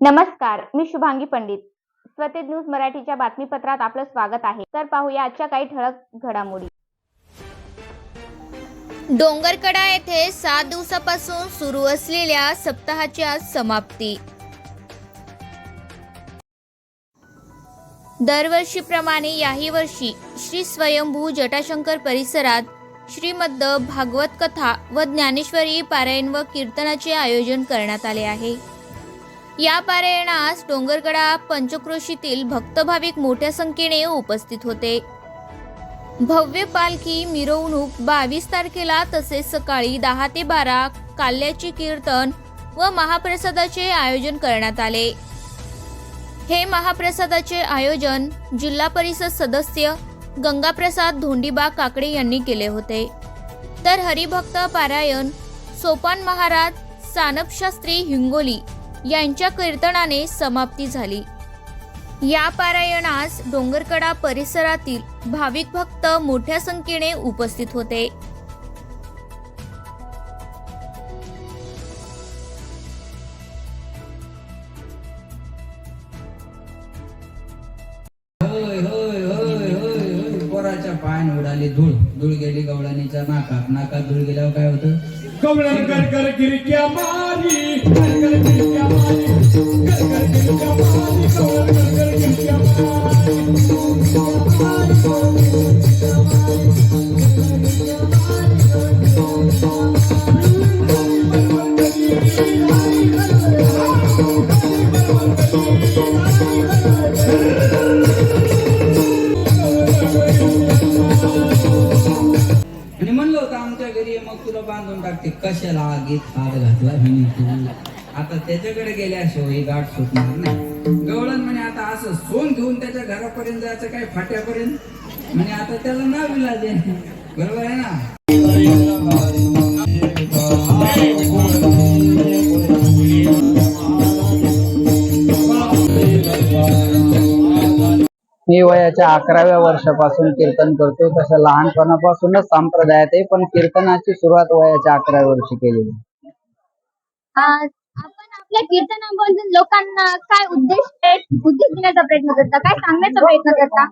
नमस्कार मी शुभांगी पंडित. स्वतेज न्यूज मराठीच्या बातमीपत्रात आपलं स्वागत आहे. तर पाहूया आजच्या काही ठळक घडामोडी. डोंगरकडा येथे सात दिवसापासून सुरू असलेल्या सप्ताहाची आज समाप्ती. दरवर्षीप्रमाणे याही वर्षी श्री स्वयंभू जटाशंकर परिसरात श्रीमद्द भागवत कथा व ज्ञानेश्वरी पारायण व कीर्तनाचे आयोजन करण्यात आले आहे. या पारायणास डोंगरगडा पंचक्रोशीतील भक्त भाविक मोठ्या संख्येने उपस्थित होते. भव्य पालखी मिरवणूक बावीस तारखेला तसेच सकाळी दहा ते बारा काल्याचे कीर्तन व महाप्रसादाचे आयोजन करण्यात आले. हे महाप्रसादाचे आयोजन जिल्हा परिषद सदस्य गंगाप्रसाद धोंडीबा काकडे यांनी केले होते. तर हरिभक्त पारायण सोपान महाराज सानपशास्त्री हिंगोली यांच्या कीर्तनाने समाप्ती झाली. या पारायणास डोंगरकडा परिसरातील भाविक भक्त मोठ्या संख्येने उपस्थित होते. उडाली धूळ धूळ गेली गवळणीच्या नाकात. नाकात धूळ गेल्यावर काय होतं? कवळण कर कर गिरक्या मारी कर कर गिरक्या मारी कर कर गिरक्या मारी कवळण कर कर गिरक्या मारी होतं आमच्या घरी मग तुला बांधून टाकते. कशाला आगीत हात घातला म्हणे तू? आता त्याच्याकडे गेल्याशिवाय ही गाठ सुटणार नाही. गवळण म्हणे आता असं सोन घेऊन त्याच्या घरापर्यंत जायचं काय? फाट्यापर्यंत? म्हणे आता त्याला नाव इलाज आहे. बरोबर आहे ना? मी वयाच्या अकराव्या वर्षापासून कीर्तन करतोय तसं लहानपणापासूनच संप्रदायात आहे पण कीर्तनाची सुरुवात वयाच्या अकराव्या वर्षी केलेली आपण आपल्या कीर्तनाबद्दल लोकांना काय उद्देश उद्देश देण्याचा प्रयत्न करता? काय सांगण्याचा प्रयत्न करता?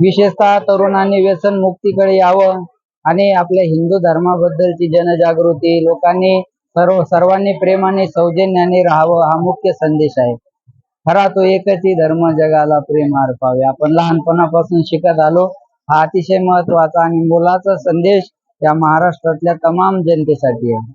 विशेषतः तरुणांनी व्यसन मुक्तीकडे यावं आणि आपल्या हिंदू धर्माबद्दलची जनजागृती लोकांनी सर्व सर्वांनी प्रेमाने सौजन्याने राहावं हा मुख्य संदेश आहे. खरा तो एकच ही धर्म जगाला प्रेम अर्पावे. आपण लहानपणापासून शिकत आलो हा अतिशय महत्त्वाचा आणि मोलाचा संदेश या महाराष्ट्रातल्या तमाम जनतेसाठी आहे.